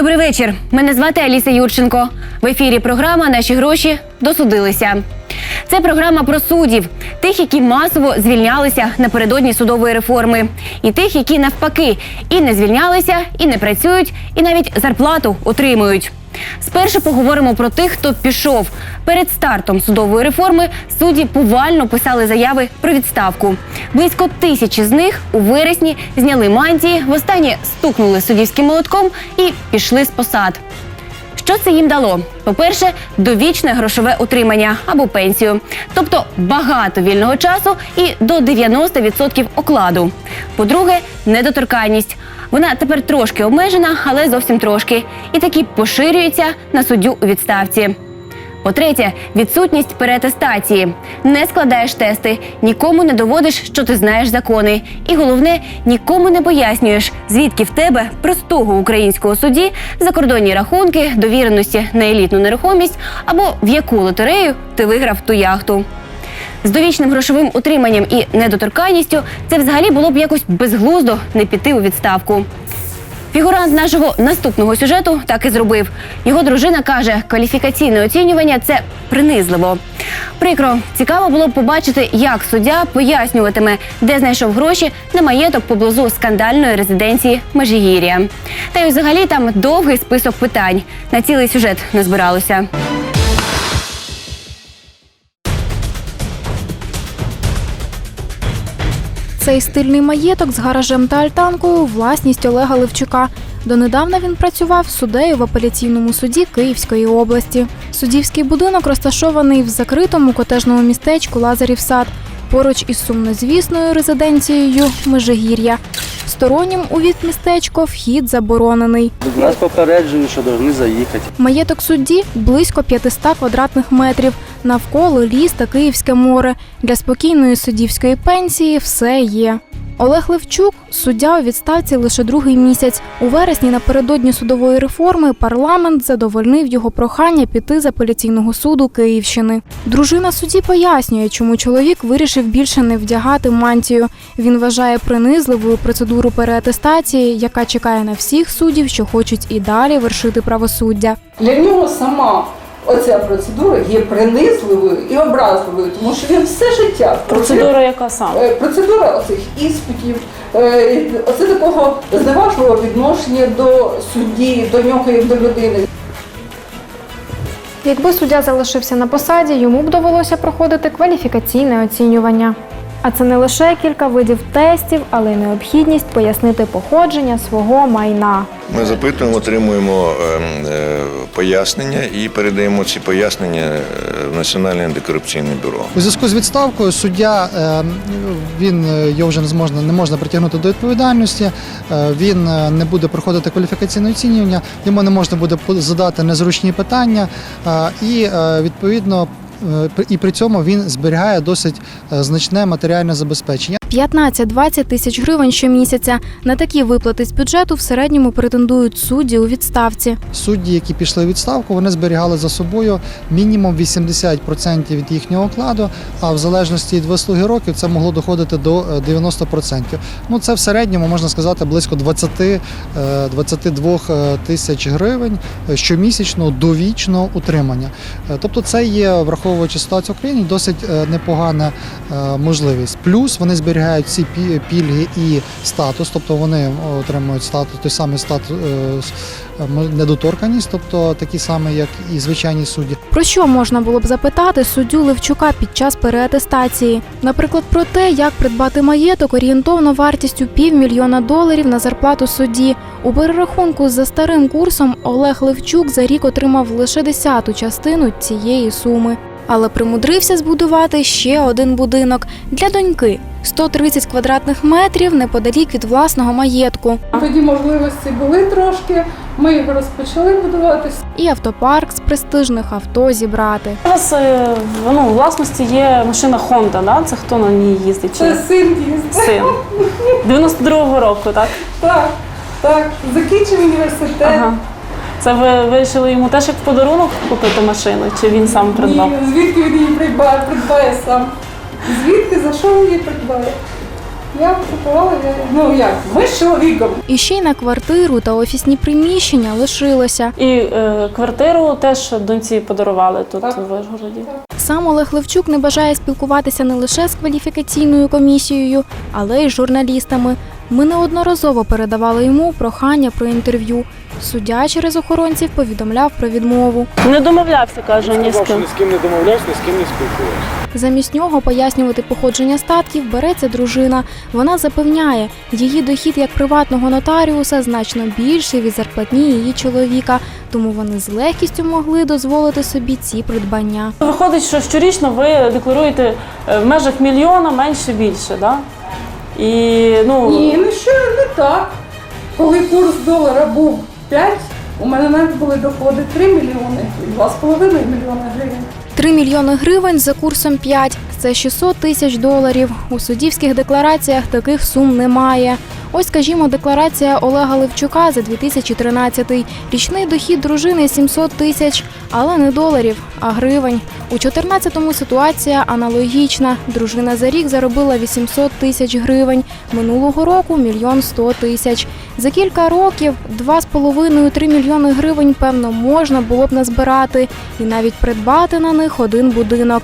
Добрий вечір. Мене звати Аліса Юрченко. В ефірі програма Наші гроші досудилися. Це програма про суддів, тих, які масово звільнялися напередодні судової реформи, і тих, які навпаки і не звільнялися, і не працюють, і навіть зарплату отримують. Спершу поговоримо про тих, хто пішов. Перед стартом судової реформи судді повально писали заяви про відставку. Близько тисячі з них у вересні зняли мантії, востаннє стукнули суддівським молотком і пішли з посад. Що це їм дало? По-перше, довічне грошове утримання або пенсію, тобто багато вільного часу і до 90% окладу. По-друге, недоторканність. Вона тепер трошки обмежена, але зовсім трошки, і таки поширюється на суддю у відставці. По-третє, відсутність переатестації. Не складаєш тести, нікому не доводиш, що ти знаєш закони. І головне, нікому не пояснюєш, звідки в тебе простого українського судді закордонні рахунки, довіреності на елітну нерухомість або в яку лотерею ти виграв ту яхту. З довічним грошовим утриманням і недоторканністю це взагалі було б якось безглуздо не піти у відставку. Фігурант нашого наступного сюжету так і зробив. Його дружина каже, кваліфікаційне оцінювання це принизливо. Прикро, цікаво було б побачити, як суддя пояснюватиме, де знайшов гроші на маєток поблизу скандальної резиденції Межигір'я. Та й взагалі там довгий список питань. На цілий сюжет не Цей стильний маєток з гаражем та альтанкою власність Олега Левчука. Донедавна він працював суддею в апеляційному суді Київської області. Суддівський будинок розташований в закритому котежному містечку Лазарів Сад поруч із сумнозвісною резиденцією Межигір'я. Стороннім у від містечко вхід заборонений. Нас попереджують, що повинні заїхати. Маєток судді близько 500 квадратних метрів. Навколо ліс та Київське море. Для спокійної суддівської пенсії все є. Олег Левчук суддя у відставці лише другий місяць. У вересні напередодні судової реформи парламент задовольнив його прохання піти з апеляційного суду Київщини. Дружина судді пояснює, чому чоловік вирішив більше не вдягати мантію. Він вважає принизливою процедуру переатестації, яка чекає на всіх суддів, що хочуть і далі вершити правосуддя. Для нього сама оця процедура є принизливою і образливою, тому що він все життя Процедура яка саме? Е, процедура оцих іспитів, е, оце такого зневажливого відношення до судді, до нього як до людини. Якби суддя залишився на посаді, йому б довелося проходити кваліфікаційне оцінювання. А це не лише кілька видів тестів, але й необхідність пояснити походження свого майна. Ми запитуємо, отримуємо ем, е, пояснення і передаємо ці пояснення е, в Національне антикорупційне бюро. У зв'язку з відставкою суддя е, він е, його вже не зможна не можна притягнути до відповідальності. Він не буде проходити кваліфікаційне оцінювання, йому не можна буде задати незручні питання, і відповідно. Е, І при цьому він зберігає досить е, значне матеріальне забезпечення. 15-20 тисяч гривень щомісяця. На такі виплати з бюджету в середньому претендують судді у відставці. Судді, які пішли у відставку, вони зберігали за собою мінімум 80% від їхнього окладу, а в залежності від вислуги років це могло доходити до е, 90%. Ну це в середньому можна сказати близько 20, е, 22 е, тисяч гривень е, щомісячного довічного утримання. Е, Тобто, це є, враховуючи ситуацію в Україні, досить е, непогана е, можливість. Плюс вони зберігають всі пі- пільги і статус, тобто вони отримують статус той самий статус е, е, недоторканість, тобто такі самі, як і звичайні судді. Про що можна було б запитати суддю Левчука під час переатестації? Наприклад, про те, як придбати маєток орієнтовно вартістю півмільйона доларів на зарплату судді. У перерахунку за старим курсом Олег Левчук за рік отримав лише десяту частину цієї суми. Але примудрився збудувати ще один будинок для доньки 130 квадратних метрів неподалік від власного маєтку. Тоді можливості були трошки, ми його розпочали будувати. І автопарк з престижних авто зібрати. Зараз е, ну, у власності є машина Honda, да? це хто на ній їздить? Це Чи син їздить. син? 92-го року, так? Так, так, закінчив університет. Ага. Це ви вирішили йому теж як в подарунок купити машину, чи він сам придбав? Ні, звідки він її придбає, придбає сам. Звідки, за що він її придбає? Я купувала, я, ну як, ми з чоловіком. І ще й на квартиру та офісні приміщення лишилося. І е, квартиру теж доньці подарували тут Так. в Вишгороді. Сам Олег Левчук не бажає спілкуватися не лише з кваліфікаційною комісією, але й з журналістами. Ми неодноразово передавали йому прохання про інтерв'ю. Суддя через охоронців повідомляв про відмову. Не домовлявся, каже, ні з ким. ні з ким не домовлявся, ні з ким не спілкувався. Замість нього пояснювати походження статків береться дружина. Вона запевняє, її дохід як приватного нотаріуса значно більший від зарплатні її чоловіка, тому вони з легкістю могли дозволити собі ці придбання. Виходить, що щорічно ви декларуєте е, в межах мільйона менше більше, да? І ну Ні, ну що не так. Коли курс долара був 5, у мене навіть були доходи 3 мільйони і 2,5 мільйони гривень. 3 мільйони гривень за курсом 5 – це 600 тисяч доларів. У суддівських деклараціях таких сум немає. Ось, скажімо, декларація Олега Левчука за 2013 Річний дохід дружини 700 тисяч, але не доларів, а гривень. У 14-му ситуація аналогічна. Дружина за рік заробила 800 тисяч гривень. Минулого року – мільйон 100 тисяч. За кілька років 2,5-3 мільйони гривень, певно, можна було б назбирати і навіть придбати на них один будинок.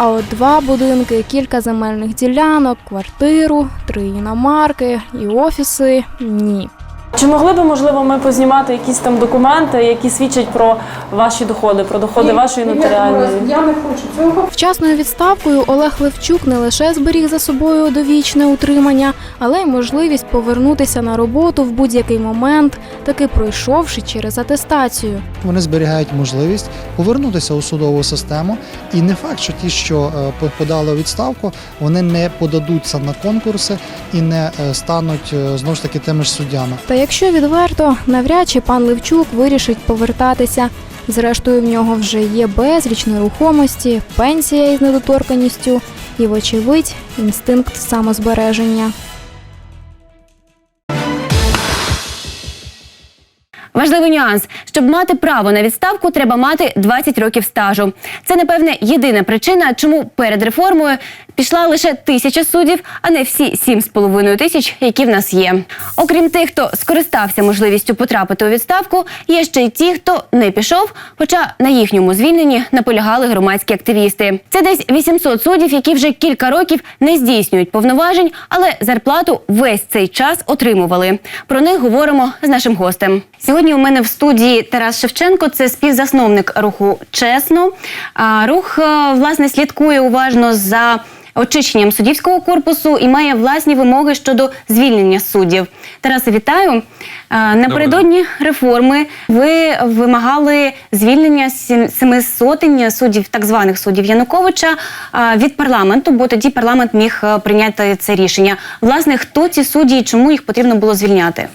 А от два будинки, кілька земельних ділянок, квартиру, три іномарки і офіси ні. Чи могли би можливо ми познімати якісь там документи, які свідчать про ваші доходи, про доходи Ні, вашої нотаріальної? Я не хочу цього. Вчасною відставкою Олег Левчук не лише зберіг за собою довічне утримання, але й можливість повернутися на роботу в будь-який момент, таки пройшовши через атестацію. Вони зберігають можливість повернутися у судову систему, і не факт, що ті, що е, подали відставку, вони не подадуться на конкурси і не е, стануть е, знову ж таки тими ж суддями. Якщо відверто, навряд чи пан Левчук вирішить повертатися. Зрештою, в нього вже є безліч нерухомості, пенсія із недоторканістю і, вочевидь, інстинкт самозбереження. Важливий нюанс: щоб мати право на відставку, треба мати 20 років стажу. Це напевне єдина причина, чому перед реформою пішла лише тисяча суддів, а не всі 7,5 тисяч, які в нас є. Окрім тих, хто скористався можливістю потрапити у відставку, є ще й ті, хто не пішов, хоча на їхньому звільненні наполягали громадські активісти. Це десь 800 суддів, які вже кілька років не здійснюють повноважень, але зарплату весь цей час отримували. Про них говоримо з нашим гостем. Сьогодні у мене в студії Тарас Шевченко, це співзасновник руху Чесно. Рух е, власне слідкує уважно за очищенням суддівського корпусу і має власні вимоги щодо звільнення суддів. Тарасе, вітаю. Напередодні реформи ви вимагали звільнення семи сотень суддів, так званих суддів Януковича від парламенту, бо тоді парламент міг е, прийняти це рішення. Власне, хто ці судді і чому їх потрібно було звільняти?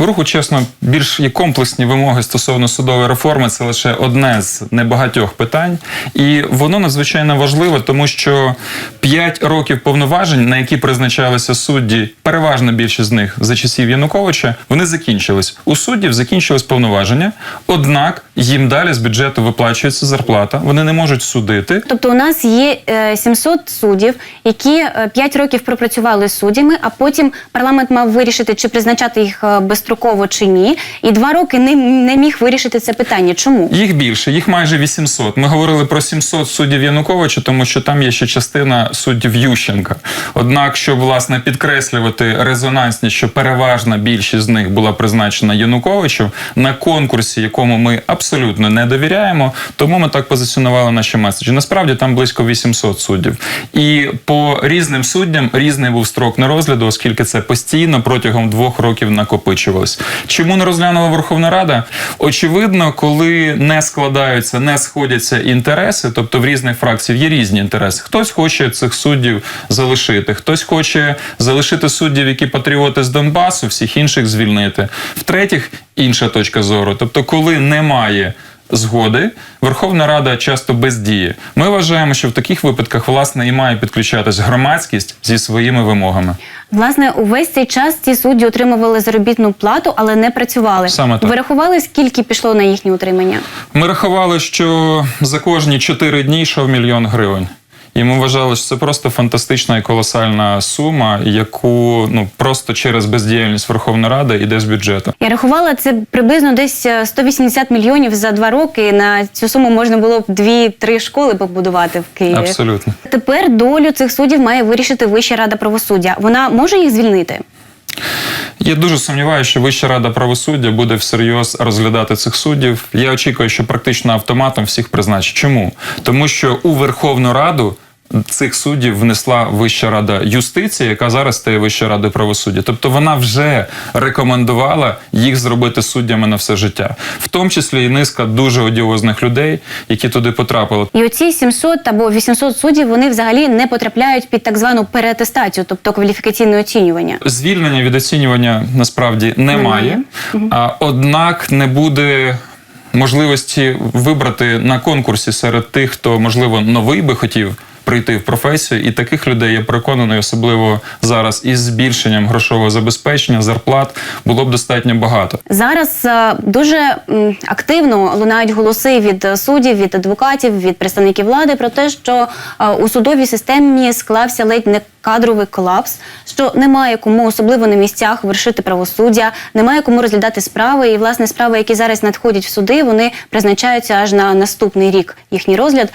В руху, чесно, більш є комплексні вимоги стосовно судової реформи. Це лише одне з небагатьох питань, і воно надзвичайно важливе, тому що 5 років повноважень, на які призначалися судді, переважна більшість з них за часів Януковича, вони закінчились. У суддів закінчились повноваження, однак їм далі з бюджету виплачується зарплата. Вони не можуть судити. Тобто у нас є е, 700 суддів, які е, 5 років пропрацювали суддями, а потім парламент мав вирішити, чи призначати їх е, безстроково чи ні. І два роки не, не міг вирішити це питання. Чому? Їх більше, їх майже 800. Ми говорили про 700 суддів Януковича, тому що там є ще частина суддів Ющенка. Однак, щоб власне підкреслювати резонансність, що переважна більшість з них була призначена Януковичу на конкурсі, якому ми абсолютно не довіряємо, тому ми так позиціонували наші меседжі. Насправді там близько 800 суддів. І по різним суддям різний був строк на розгляду, оскільки це постійно протягом двох років накопичувалось. Чому не розглянула Верховна Рада? Очевидно, коли не складаються, не сходяться інтереси, тобто в різних фракцій є різні інтереси. Хтось хоче цих суддів залишити, хтось хоче залишити суддів, які патріоти з Донбасу, всіх інших звільнити. В-третіх, інша точка зору. Тобто, коли немає згоди, Верховна Рада часто бездіє. Ми вважаємо, що в таких випадках власне і має підключатись громадськість зі своїми вимогами. Власне, увесь цей час ці судді отримували заробітну плату, але не працювали. Саме так. Ви рахували, скільки пішло на їхнє утримання? Ми рахували, що за кожні 4 дні йшов мільйон гривень. І ми вважали, що це просто фантастична і колосальна сума, яку ну просто через бездіяльність Верховної Ради іде з бюджету. Я рахувала це приблизно десь е, 180 мільйонів за два роки. На цю суму можна було б дві-три школи побудувати в Києві. Абсолютно. Тепер долю цих суддів має вирішити Вища рада правосуддя. Вона може їх звільнити? Я дуже сумніваюся, що Вища рада правосуддя буде всерйоз розглядати цих суддів. Я очікую, що практично автоматом всіх призначить. Чому? Тому що у Верховну Раду. Цих суддів внесла Вища рада юстиції, яка зараз стає Вищою радою правосуддя. Тобто вона вже рекомендувала їх зробити суддями на все життя, в тому числі і низка дуже одіозних людей, які туди потрапили. І оці 700 або 800 суддів вони взагалі не потрапляють під так звану переатестацію, тобто кваліфікаційне оцінювання. Звільнення від оцінювання насправді немає, а однак не буде. Можливості вибрати на конкурсі серед тих, хто можливо новий би хотів прийти в професію, і таких людей я переконаний, особливо зараз із збільшенням грошового забезпечення, зарплат було б достатньо багато. Зараз е, дуже активно лунають голоси від е, суддів, від адвокатів, від представників влади про те, що е, у судовій системі склався ледь не кадровий колапс, що немає кому, особливо на місцях, вершити правосуддя, немає кому розглядати справи. І власне справи, які зараз надходять в суди, вони призначаються аж на наступний рік їхній розгляд.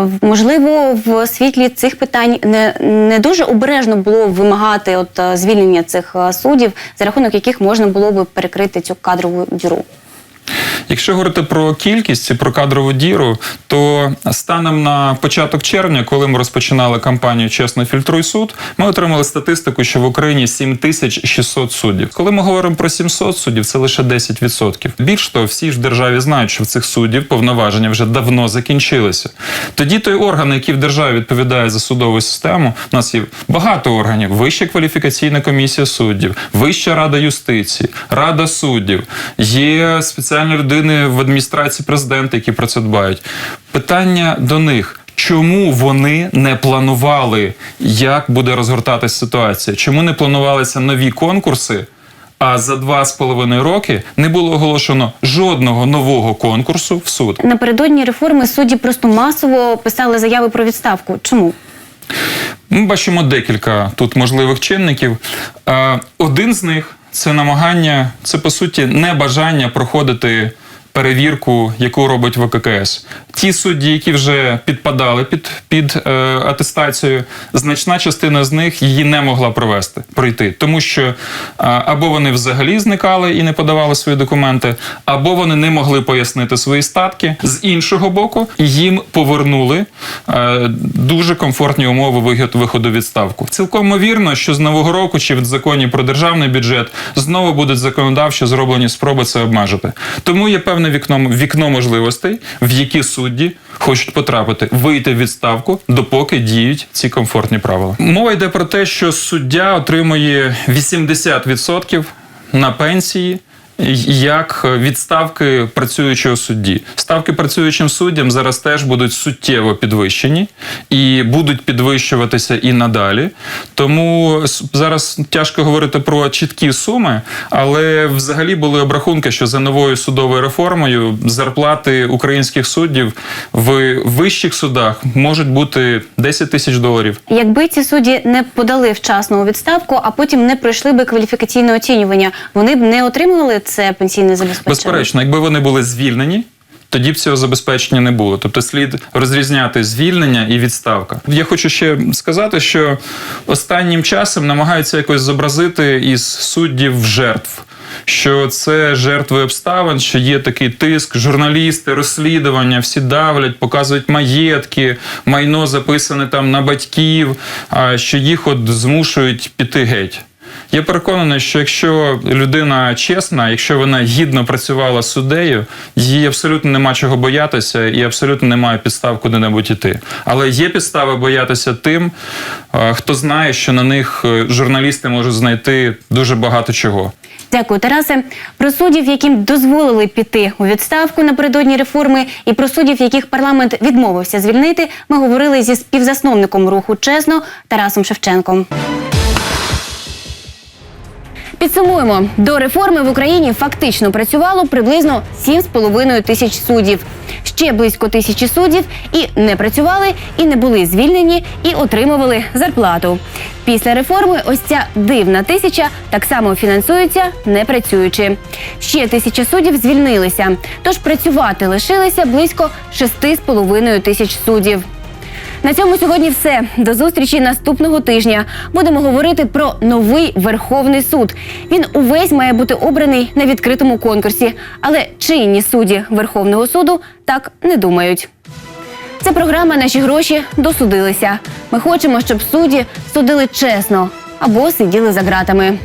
В- можливо, світлі цих питань не, не дуже обережно було вимагати от е, звільнення цих судів, суддів, за рахунок яких можна було би перекрити цю кадрову діру. Якщо говорити про кількість і про кадрову діру, то станом на початок червня, коли ми розпочинали кампанію Чесно фільтруй суд, ми отримали статистику, що в Україні 7600 суддів. Коли ми говоримо про 700 суддів, це лише 10%. Більш того, всі ж в державі знають, що в цих суддів повноваження вже давно закінчилися. Тоді той орган, який в державі відповідає за судову систему, у нас є багато органів: Вища кваліфікаційна комісія суддів, Вища рада юстиції, Рада суддів, є спеціальні людини в адміністрації президента, які про це дбають. Питання до них. Чому вони не планували, як буде розгортатися ситуація? Чому не планувалися нові конкурси? А за два з половиною роки не було оголошено жодного нового конкурсу в суд. Напередодні реформи судді просто масово писали заяви про відставку. Чому? Ми бачимо декілька тут можливих чинників. Один з них це намагання, це по суті небажання проходити перевірку, яку робить ВККС. Ті судді, які вже підпадали під, під е, атестацію, значна частина з них її не могла провести, пройти, тому що е, або вони взагалі зникали і не подавали свої документи, або вони не могли пояснити свої статки. З іншого боку, їм повернули е, дуже комфортні умови виходу відставку. Цілком ймовірно, що з нового року чи в законі про державний бюджет знову будуть законодавчо зроблені спроби це обмежити. Тому є певне вікно, вікно можливостей, в які судді хочуть потрапити, вийти в відставку, допоки діють ці комфортні правила. Мова йде про те, що суддя отримує 80% на пенсії. Як відставки працюючого судді, ставки працюючим суддям зараз теж будуть суттєво підвищені і будуть підвищуватися і надалі. Тому зараз тяжко говорити про чіткі суми, але взагалі були обрахунки, що за новою судовою реформою зарплати українських суддів в вищих судах можуть бути 10 тисяч доларів. Якби ці судді не подали вчасно у відставку, а потім не пройшли би кваліфікаційне оцінювання, вони б не отримували це пенсійне забезпечення. Безперечно, якби вони були звільнені. Тоді б цього забезпечення не було. Тобто слід розрізняти звільнення і відставка. Я хочу ще сказати, що останнім часом намагаються якось зобразити із суддів жертв. Що це жертви обставин, що є такий тиск, журналісти, розслідування, всі давлять, показують маєтки, майно записане там на батьків, а що їх от змушують піти геть. Я переконаний, що якщо людина чесна, якщо вона гідно працювала суддею, їй абсолютно нема чого боятися і абсолютно немає підстав куди-небудь іти. Але є підстави боятися тим, е, хто знає, що на них е, журналісти можуть знайти дуже багато чого. Дякую, Тарасе. Про суддів, яким дозволили піти у відставку напередодні реформи, і про суддів, яких парламент відмовився звільнити, ми говорили зі співзасновником руху чесно Тарасом Шевченком. Підсумуємо, до реформи в Україні фактично працювало приблизно 7,5 тисяч суддів. Ще близько тисячі суддів і не працювали, і не були звільнені, і отримували зарплату. Після реформи ось ця дивна тисяча так само фінансується не працюючи. Ще тисяча суддів звільнилися, тож працювати лишилися близько 6,5 тисяч суддів. На цьому сьогодні все. До зустрічі наступного тижня. Будемо говорити про новий Верховний суд. Він увесь має бути обраний на відкритому конкурсі. Але чинні судді Верховного суду так не думають. Це програма Наші гроші досудилися. Ми хочемо, щоб судді судили чесно або сиділи за ґратами.